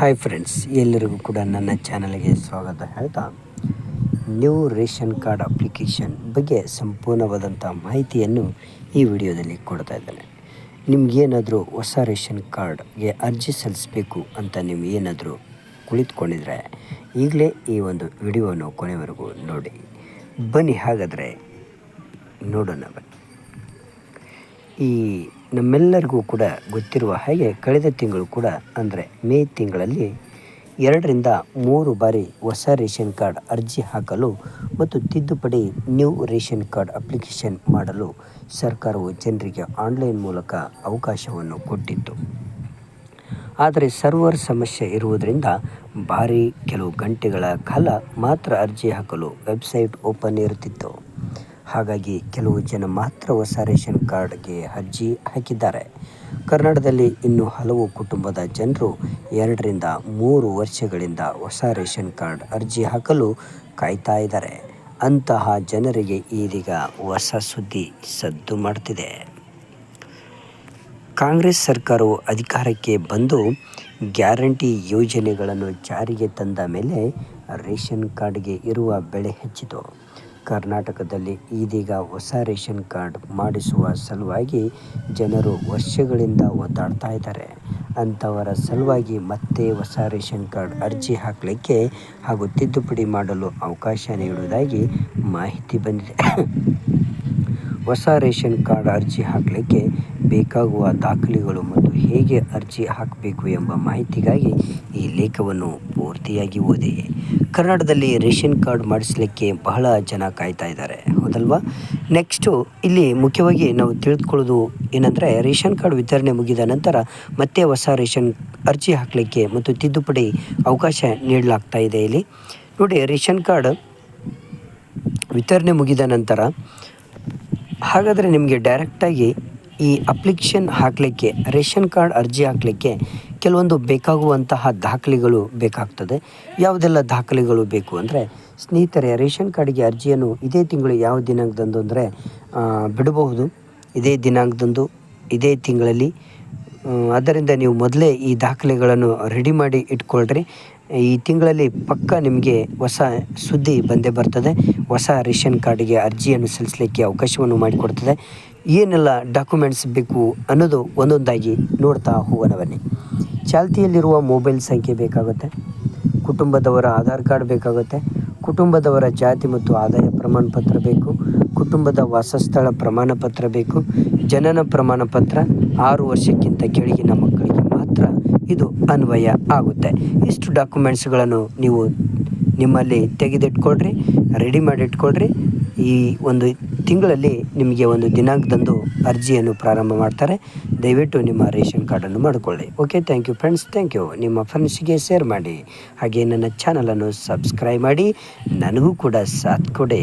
Hi friends ಎಲ್ಲರಿಗೂ ಕೂಡ ನನ್ನ ಚಾನಲ್ಗೆ ಸ್ವಾಗತ. ಹೇಳ್ತಾ ನ್ಯೂ ರೇಷನ್ ಕಾರ್ಡ್ ಅಪ್ಲಿಕೇಶನ್ ಬಗ್ಗೆ ಸಂಪೂರ್ಣವಾದಂಥ ಮಾಹಿತಿಯನ್ನು ಈ ವಿಡಿಯೋದಲ್ಲಿ ಕೊಡ್ತಾ ಇದ್ದೇನೆ. ನಿಮಗೇನಾದರೂ ಹೊಸ ರೇಷನ್ ಕಾರ್ಡ್ಗೆ ಅರ್ಜಿ ಸಲ್ಲಿಸಬೇಕು ಅಂತ ನೀವು ಏನಾದರೂ ಕುಳಿತುಕೊಂಡಿದ್ರೆ ಈಗಲೇ ಈ ಒಂದು ವಿಡಿಯೋವನ್ನು ಕೊನೆವರೆಗೂ ನೋಡಿ. ಬನ್ನಿ ಹಾಗಾದರೆ ನೋಡೋಣ ಬನ್ನಿ. ಈ ನಮ್ಮೆಲ್ಲರಿಗೂ ಕೂಡ ಗೊತ್ತಿರುವ ಹಾಗೆ ಕಳೆದ ತಿಂಗಳು ಕೂಡ ಅಂದರೆ ಮೇ ತಿಂಗಳಲ್ಲಿ ಎರಡರಿಂದ ಮೂರು ಬಾರಿ ಹೊಸ ರೇಷನ್ ಕಾರ್ಡ್ ಅರ್ಜಿ ಹಾಕಲು ಮತ್ತು ತಿದ್ದುಪಡಿ ನ್ಯೂ ರೇಷನ್ ಕಾರ್ಡ್ ಅಪ್ಲಿಕೇಶನ್ ಮಾಡಲು ಸರ್ಕಾರವು ಜನರಿಗೆ ಆನ್ಲೈನ್ ಮೂಲಕ ಅವಕಾಶವನ್ನು ಕೊಟ್ಟಿತ್ತು. ಆದರೆ ಸರ್ವರ್ ಸಮಸ್ಯೆ ಇರುವುದರಿಂದ ಭಾರಿ ಕೆಲವು ಗಂಟೆಗಳ ಕಾಲ ಮಾತ್ರ ಅರ್ಜಿ ಹಾಕಲು ವೆಬ್ಸೈಟ್ ಓಪನ್ ಇರುತ್ತಿತ್ತು. ಹಾಗಾಗಿ ಕೆಲವು ಜನ ಮಾತ್ರ ಹೊಸ ರೇಷನ್ ಕಾರ್ಡ್ಗೆ ಅರ್ಜಿ ಹಾಕಿದ್ದಾರೆ. ಕರ್ನಾಟಕದಲ್ಲಿ ಇನ್ನೂ ಹಲವು ಕುಟುಂಬದ ಜನರು ಎರಡರಿಂದ ಮೂರು ವರ್ಷಗಳಿಂದ ಹೊಸ ರೇಷನ್ ಕಾರ್ಡ್ ಅರ್ಜಿ ಹಾಕಲು ಕಾಯ್ತಾ ಇದ್ದಾರೆ. ಅಂತಹ ಜನರಿಗೆ ಇದೀಗ ಹೊಸ ಸುದ್ದಿ ಸದ್ದು ಮಾಡ್ತಿದೆ. ಕಾಂಗ್ರೆಸ್ ಸರ್ಕಾರವು ಅಧಿಕಾರಕ್ಕೆ ಬಂದು ಗ್ಯಾರಂಟಿ ಯೋಜನೆಗಳನ್ನು ಜಾರಿಗೆ ತಂದ ಮೇಲೆ ರೇಷನ್ ಕಾರ್ಡ್ಗೆ ಇರುವ ಬೆಲೆ ಹೆಚ್ಚಿತು. ಕರ್ನಾಟಕದಲ್ಲಿ ಇದೀಗ ಹೊಸ ರೇಷನ್ ಕಾರ್ಡ್ ಮಾಡಿಸುವ ಸಲುವಾಗಿ ಜನರು ವರ್ಷಗಳಿಂದ ಒದ್ದಾಡ್ತಾ ಇದ್ದಾರೆ. ಅಂಥವರ ಸಲುವಾಗಿ ಮತ್ತೆ ಹೊಸ ರೇಷನ್ ಕಾರ್ಡ್ ಅರ್ಜಿ ಹಾಕಲಿಕ್ಕೆ ಹಾಗೂ ತಿದ್ದುಪಡಿ ಮಾಡಲು ಅವಕಾಶ ನೀಡುವುದಾಗಿ ಮಾಹಿತಿ ಬಂದಿದೆ. ಹೊಸ ರೇಷನ್ ಕಾರ್ಡ್ ಅರ್ಜಿ ಹಾಕಲಿಕ್ಕೆ ಬೇಕಾಗುವ ದಾಖಲೆಗಳು ಮತ್ತು ಹೇಗೆ ಅರ್ಜಿ ಹಾಕಬೇಕು ಎಂಬ ಮಾಹಿತಿಗಾಗಿ ಈ ಲೇಖವನ್ನು ಪೂರ್ತಿಯಾಗಿ ಓದಿ. ಕನ್ನಡದಲ್ಲಿ ರೇಷನ್ ಕಾರ್ಡ್ ಮಾಡಿಸಲಿಕ್ಕೆ ಬಹಳ ಜನ ಕಾಯ್ತಾ ಇದ್ದಾರೆ, ಹೌದಲ್ವಾ? ನೆಕ್ಸ್ಟು ಇಲ್ಲಿ ಮುಖ್ಯವಾಗಿ ನಾವು ತಿಳಿದುಕೊಳ್ಳೋದು ಏನಂದರೆ, ರೇಷನ್ ಕಾರ್ಡ್ ವಿತರಣೆ ಮುಗಿದ ನಂತರ ಮತ್ತೆ ಹೊಸ ರೇಷನ್ ಅರ್ಜಿ ಹಾಕಲಿಕ್ಕೆ ಮತ್ತು ತಿದ್ದುಪಡಿ ಅವಕಾಶ ನೀಡಲಾಗ್ತಾ ಇದೆ ಇಲ್ಲಿ. ನೋಡಿ, ರೇಷನ್ ಕಾರ್ಡ್ ವಿತರಣೆ ಮುಗಿದ ನಂತರ, ಹಾಗಾದರೆ ನಿಮಗೆ ಡೈರೆಕ್ಟಾಗಿ ಈ ಅಪ್ಲಿಕೇಶನ್ ಹಾಕಲಿಕ್ಕೆ, ರೇಷನ್ ಕಾರ್ಡ್ ಅರ್ಜಿ ಹಾಕಲಿಕ್ಕೆ ಕೆಲವೊಂದು ಬೇಕಾಗುವಂತಹ ದಾಖಲೆಗಳು ಬೇಕಾಗ್ತದೆ. ಯಾವುದೆಲ್ಲ ದಾಖಲೆಗಳು ಬೇಕು ಅಂದರೆ, ಸ್ನೇಹಿತರೆ, ರೇಷನ್ ಕಾರ್ಡಿಗೆ ಅರ್ಜಿಯನ್ನು ಇದೇ ತಿಂಗಳು ಯಾವ ದಿನಾಂಕದಂದು ಅಂದರೆ ಬಿಡಬಹುದು. ಇದೇ ದಿನಾಂಕದಂದು, ಇದೇ ತಿಂಗಳಲ್ಲಿ. ಆದ್ದರಿಂದ ನೀವು ಮೊದಲೇ ಈ ದಾಖಲೆಗಳನ್ನು ರೆಡಿ ಮಾಡಿ ಇಟ್ಕೊಳ್ರಿ. ಈ ತಿಂಗಳಲ್ಲಿ ಪಕ್ಕ ನಿಮಗೆ ಹೊಸ ಸುದ್ದಿ ಬಂದೇ ಬರ್ತದೆ. ಹೊಸ ರೇಷನ್ ಕಾರ್ಡಿಗೆ ಅರ್ಜಿಯನ್ನು ಸಲ್ಲಿಸಲಿಕ್ಕೆ ಅವಕಾಶವನ್ನು ಮಾಡಿಕೊಡ್ತದೆ. ಏನೆಲ್ಲ ಡಾಕ್ಯುಮೆಂಟ್ಸ್ ಬೇಕು ಅನ್ನೋದು ಒಂದೊಂದಾಗಿ ನೋಡ್ತಾ ಹೋಗೋಣ ಚಾಲ್ತಿಯಲ್ಲಿರುವ ಮೊಬೈಲ್ ಸಂಖ್ಯೆ ಬೇಕಾಗುತ್ತೆ. ಕುಟುಂಬದವರ ಆಧಾರ್ ಕಾರ್ಡ್ ಬೇಕಾಗುತ್ತೆ. ಕುಟುಂಬದವರ ಜಾತಿ ಮತ್ತು ಆದಾಯ ಪ್ರಮಾಣ ಪತ್ರ ಬೇಕು. ಕುಟುಂಬದ ವಾಸಸ್ಥಳ ಪ್ರಮಾಣ ಪತ್ರ ಬೇಕು. ಜನನ ಪ್ರಮಾಣ ಪತ್ರ ಆರು ವರ್ಷಕ್ಕಿಂತ ಕೆಳಗಿನ ಮಕ್ಕಳಿಗೆ ಮಾತ್ರ ಇದು ಅನ್ವಯ ಆಗುತ್ತೆ. ಇಷ್ಟು ಡಾಕ್ಯುಮೆಂಟ್ಸ್ಗಳನ್ನು ನೀವು ನಿಮ್ಮಲ್ಲಿ ತೆಗೆದಿಟ್ಕೊಳ್ರಿ, ರೆಡಿ ಮಾಡಿ ಇಟ್ಕೊಳ್ರಿ ಈ ಒಂದು ತಿಂಗಳಲ್ಲಿ ನಿಮಗೆ ಒಂದು ದಿನಾಂಕದಂದು ಅರ್ಜಿಯನ್ನು ಪ್ರಾರಂಭ ಮಾಡ್ತಾರೆ. ದಯವಿಟ್ಟು ನಿಮ್ಮ ರೇಷನ್ ಕಾರ್ಡನ್ನು ಮಾಡಿಕೊಳ್ಳಿ. Okay, thank you friends, thank you. ನಿಮ್ಮ ಫ್ರೆಂಡ್ಸಿಗೆ ಶೇರ್ ಮಾಡಿ. ಹಾಗೆ ನನ್ನ ಚಾನಲನ್ನು ಸಬ್ಸ್ಕ್ರೈಬ್ ಮಾಡಿ. ನನಗೂ ಕೂಡ ಸಾಥ್ ಕೊಡಿ.